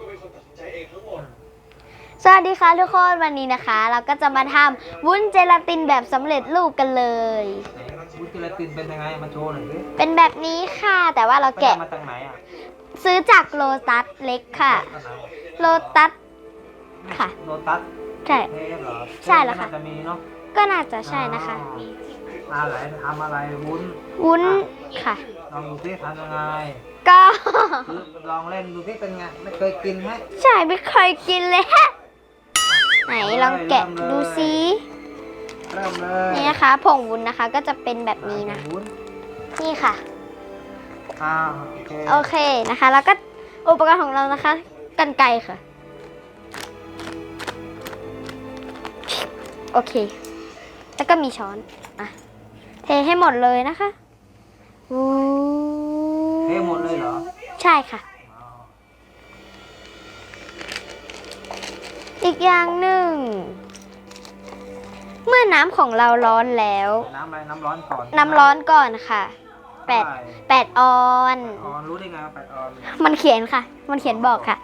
ก็เป็นคนตัดสินใจเองทั้งหมด สวัสดีค่ะทุกคนวันนี้นะคะ เราก็จะมาทำวุ้นเจลาตินแบบสำเร็จรูปกันเลย วุ้นเจลาตินเป็นยังไงมาโชว์หน่อยสิเป็นแบบนี้ค่ะแต่ว่าเราไปได้แกะมาจากไหนอะซื้อจากโลตัสเล็กค่ะจากไหนโลตัสค่ะ โลตัสใช่ เทปเหรอใช่แล้วค่ะ น่าจะมีเนาะก็น่าจะใช่นะคะอ๋ออะไรทำอะไรวุ้นวุ้นค่ะลองดูสิทำยังไง ก็คือลองเล่นดูสิเป็นไง ไม่เคยกินไหมใช่ไม่เคยกินเลยฮะ ไหนลองแกะดูซิเริ่มเลยนี่นะคะผงวุ้นนะคะก็จะเป็นแบบนี้นะ วุ้นนี่ค่ะอ่าโอเคโอเคนะคะ แล้วก็อุปกรณ์ของเรานะคะกันไกรค่ะ โอเค แล้วก็มีช้อน อะ เทให้หมดเลยนะคะอู้ เทหมดเลยเหรอใช่ค่ะอ๋ออีกอย่างหนึ่ง เมื่อน้ำของเราร้อนแล้ว น้ำอะไรน้ำร้อนก่อนน้ำร้อนก่อนค่ะแปดใช่แปดออนแปดออนรู้ได้ไงว่าแปดออนมันเขียนค่ะ มันเขียนบอกค่ะ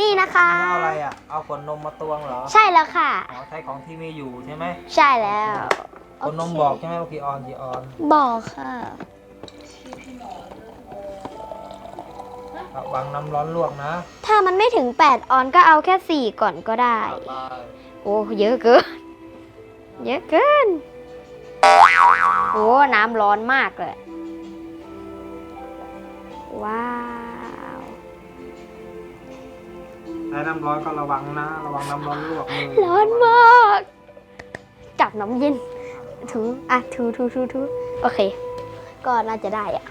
นี่นะคะ เอาอะไรอะ เอาขวดนมมาตวงเหรอ ใช่แล้วค่ะอ๋อใช้ของที่มีอยู่ใช่ไหม ใช่แล้วขวดนมบอกใช่ไหมว่ากี่ออนกี่ออน บอกค่ะ ระวังน้ำร้อนลวกนะถ้ามันไม่ถึง 8 ออนก็เอาแค่ 4 ก่อนก็ได้ ไปโอ้เยอะเกิน เยอะเกิน โอ้น้ำร้อนมากเลย ว้าว ใช้น้ำร้อนก็ระวังนะ ระวังน้ำร้อนลวกมือร้อนมาก จับน้ำเย็นถูอะถูถูถูถูโอเค ก็น่าจะได้อะ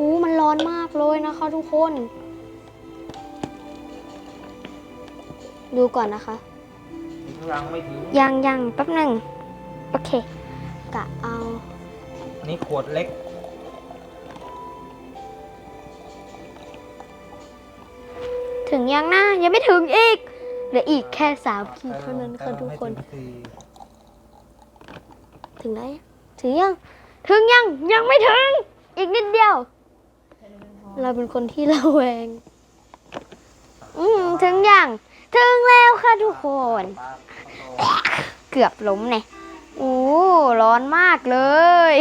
โอ้มันร้อนมากเลยนะคะทุกคน ดูก่อนนะคะยังไม่ถึงยังยังแป๊บหนึ่งโอเคกะเอา อันนี้ขวดเล็ก ถึงยังนะยังไม่ถึงอีกเหลืออีกแค่สามขีดเท่านั้นค่ะทุกคนให้ถึงสี่ถึงไหนถึงยัง ถึงยังยังไม่ถึง อีกนิดเดียว เราเป็นคนที่ระแวง อืมถึงอยังถึงแล้วค่ะทุกคน เกือบล้มเนี่ยโอ้ร้อนมากเลย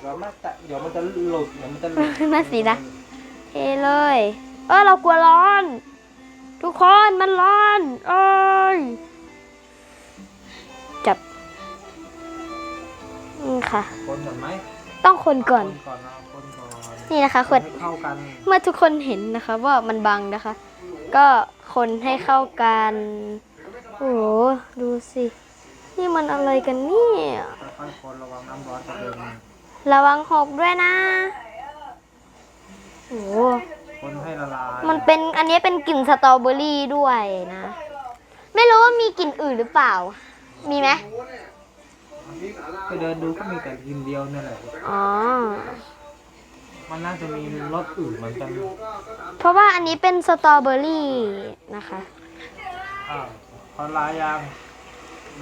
เดี๋ยวมันจะเดี๋ยวมันจะหลุดเดี๋ยวมันจะหลุดน่าสินะเทเลย เออเรากลัวร้อน ทุกคนมันร้อนเอ้ยจับ อืมค่ะคนก่อนไหม ต้องคนก่อน คนก่อนนะคนก่อนนี่นะคะคนให้เข้ากันเมื่อทุกคนเห็นนะคะ ว่ามันบังนะคะ ก็คนให้เข้ากันโอ้โหดูสิ นี่มันอะไรกันเนี่ยค่อยๆคนระวังน้ำร้อนจะเดินระวังหกด้วยนะโอ้โหคนให้ละลายมันเป็นอันนี้เป็นกลิ่นสตรอเบอรี่ด้วยนะ ไม่รู้ว่ามีกลิ่นอื่นหรือเปล่า มีไหม ไปเดินดูก็มีแต่กลินเดียวเนี่ยแหละ อ๋อ มันน่าจะมีรสอื่นเหมือนกันเพราะว่าอันนี้เป็นสตรอเบอรี่นะคะอ้าวพอละลายยัง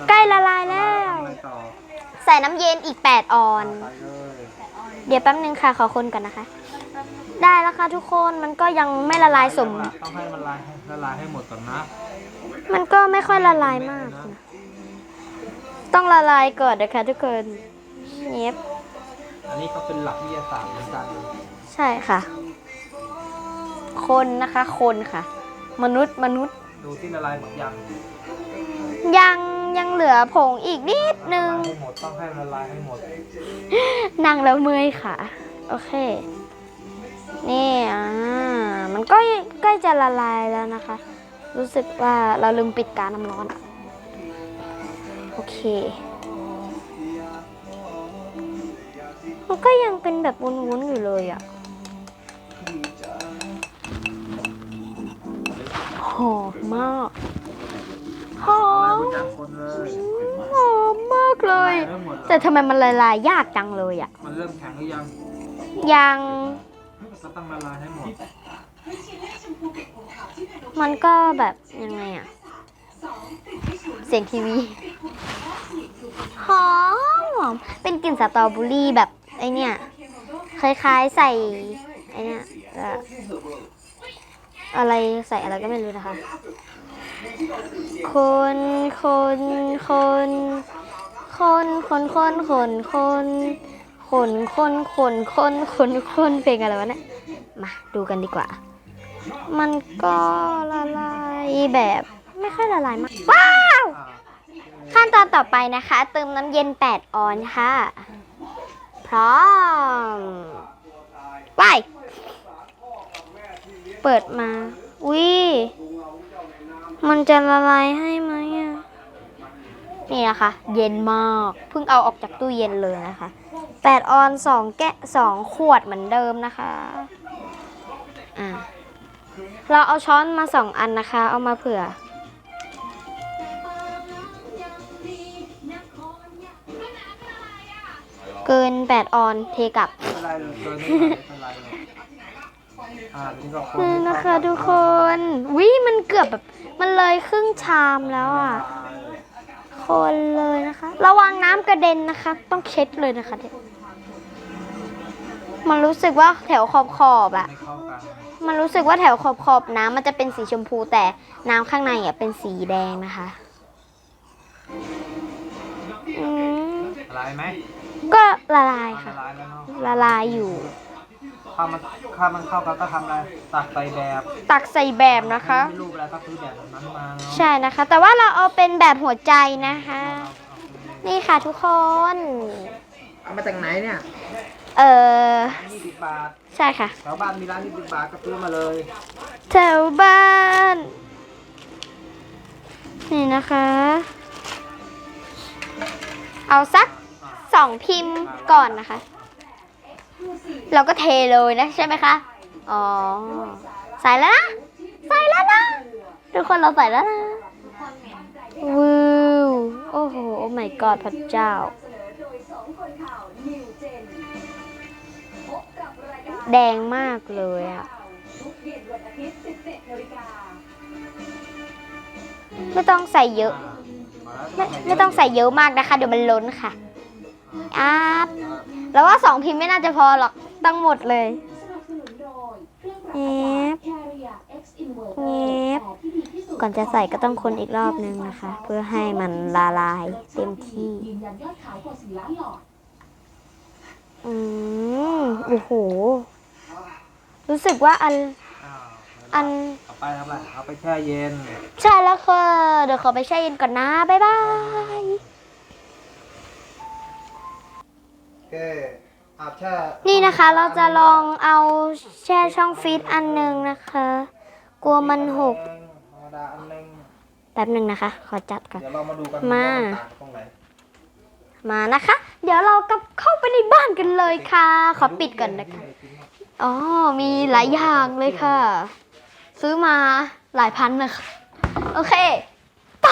ใกล้ละลายแล้ว ทำอะไรต่อใส่น้ำเย็นอีก 8 ออน ไปเลยเดี๋ยวแป๊บนึงค่ะ ขอคนก่อนนะคะ ได้แล้วค่ะทุกคนมันก็ยังไม่ละลายสม ต้องให้มันละลายให้ละลายให้หมดก่อนนะมันก็ไม่ค่อยละลายมากนะ ต้องละลายก่อนนะคะ ทุกคนเย็บอันนี้ก็เป็นหลักวิทยาศาสตร์เหมือนกันใช่ค่ะ คนนะคะ คนค่ะ มนุษย์มนุษย์ดูที่ละลายหมดยังยังยังเหลือผงอีกนิดนึงละลายให้หมดต้องให้ละลายให้หมดนั่งแล้วเมื่อยค่ะ โอเค นี่อ่ามันก็ใกล้จะละลายแล้วนะคะ รู้สึกว่าเราลืมปิดการน้ำร้อนโอ เค มันก็ยังเป็นแบบวุ้นๆอยู่เลยอะ่ะหอมมากหอละลายมหมดยังคนเลยหอมมากเลยเริ่มหมดแต่ทำไมมันละลายยากจังเลยอะ่ะ มันเริ่มแข็งหรือยัง ยังก็ต้องละลายให้หมด มันก็แบบยังไงอะเสียงทีวี หอม เป็นกลิ่นสตรอเบอรี่แบบไอเนี่ยคล้ายๆใส่ไอเนี่ยอะไรใส่อะไรก็ไม่รู้นะคะ คนคนคนคนคนคนคนคนคนคนคนคนคนคนเพลงอะไรวะเนี่ยมาดูกันดีกว่า มันก็ละลายแบบไม่ค่อยละลายมาก ว้าว ขั้นตอนต่อไปนะคะ เติมน้ำเย็น 8 ออนค่ะ พร้อม ไป เปิดมา อุ้ยมันจะละลายให้ไหมอะ นี่นะคะ เย็นมาก เพิ่งเอาออกจากตู้เย็นเลยนะคะ 8 ออน 2 แกะ 2 ขวดเหมือนเดิมนะคะ อ่าเราเอาช้อนมาสองอันนะคะ เอามาเผื่อ เกิน8ออนเทกลับ ไม่เป็นไรเลยเกินไม่เป็นไรเลยอ่านี่ก็คนนี่ให้นะคะเข้ากัทุกคนวิมันเกือบแบบ มันเลยครึ่งชามแล้วอะ คนเลยนะคะ ระวังน้ำกระเด็นนะคะ ต้องเช็ดเลยนะคะเนี่ยมันรู้สึกว่าแถวขอบขอบๆอะให้เข้ากันมันรู้สึกว่าแถวขอบขอบๆน้ำมันจะเป็นสีชมพูแต่น้ำข้างในอะเป็นสีแดงนะคะ ละลายไหมก็ละลายละค่ะลายแล้วเนาะละลายอยู่ถ้ามันถ้ามันเข้ากันก็ทำอะไรตักใส่แบบตักใส่แบบนะคะ ไม่รูปอะไรก็ซื้อแบบนั้นมาเนาะใช่นะคะ แต่ว่าเราเอาเป็นแบบหัวใจนะคะ นี่ค่ะทุกคน เอามาจากไหนเนี่ยเออยี่สิบบาทใช่ค่ะ แถวบ้านมีร้านยี่สิบบาทก็ซื้อมาเลยแถวบ้าน นี่นะคะ เอาสัก สองพิมพ์ก่อนนะคะ เราก็เทเลยนะใช่ไหมคะ อ๋อ ใส่แล้วนะ ใส่แล้วนะ ทุกคนเราใส่แล้วนะว้าวโอ้โห โอ้ my god พระเจ้า แดงมากเลยอะไม่ต้องใส่เยอะ ไม่ไม่ต้องใส่เยอะมากนะคะ เดี๋ยวมันล้นค่ะ อาบแล้วว่าสองพิมพ์ไม่น่าจะพอหรอกต้องหมดเลยแอบแอบก่อนจะใส่ก็ต้องคนอีกรอบนึงนะคะ เพื่อให้มันละลายเต็มที่ยืนยันยอดขายกว่า4ล้านหลอดอืมโอ้โห รู้สึกว่าอันอ้าวอัน เอาไปทำอะไรเอาไปแช่เย็น ใช่แล้วค่ะ เดี๋ยวขอไปแช่เย็นก่อนนะ บ๊ายบาย โอ เคอาบแช่นี่นะคะ เราจะลองเอาแช่ช่องฟรีซอันหนึ่งนะคะ กลัวมันหกธรรมดาอันหนึงแป๊บหนึ่งนะคะ ขอจัดก่อน เดี๋ยวเรามาดูกันมา ว่นต่างกันตรงไหนมานะคะ เดี๋ยวเรากลับเข้าไปในบ้านกันเลยค่ะ ขอปิดก่อนนะคะ อ๋อ มีหลายอย่างเลยค่ะ ซื้อมาหลายพันนะคะ โอเค ไป